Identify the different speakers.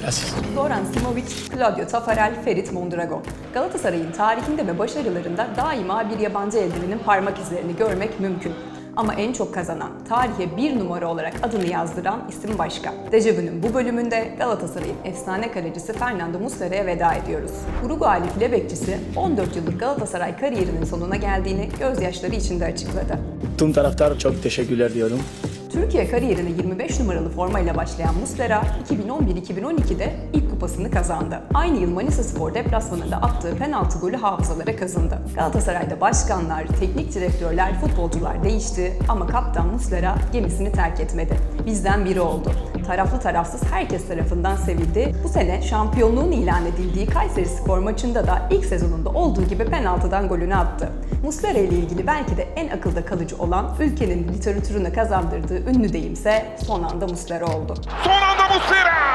Speaker 1: Gracias.
Speaker 2: Goran Simovic, Claudio Tafarel, Ferit Mondragon. Galatasaray'ın tarihinde ve başarılarında daima bir yabancı eldivenin parmak izlerini görmek mümkün. Ama en çok kazanan, tarihe bir numara olarak adını yazdıran isim başka. Dejavu'nun bu bölümünde Galatasaray'ın efsane kalecisi Fernando Muslera'ya veda ediyoruz. Uruguaylı file bekçisi 14 yıllık Galatasaray kariyerinin sonuna geldiğini gözyaşları içinde açıkladı.
Speaker 1: Tüm taraftar çok teşekkürler diyorum.
Speaker 2: Türkiye kariyerine 25 numaralı formayla başlayan Muslera, 2011-2012'de ilk kupasını kazandı. Aynı yıl Manisa Spor deplasmanında attığı penaltı golü hafızalara kazındı. Galatasaray'da başkanlar, teknik direktörler, futbolcular değişti ama kaptan Muslera gemisini terk etmedi. Bizden biri oldu. Taraflı tarafsız herkes tarafından sevildi. Bu sene şampiyonluğun ilan edildiği Kayseri Spor maçında da ilk sezonunda olduğu gibi penaltıdan golünü attı. Muslera ile ilgili belki de en akılda kalıcı olan ülkenin literatürüne kazandırdığı ünlü deyimse son anda Muslera oldu.
Speaker 3: Son anda Muslera.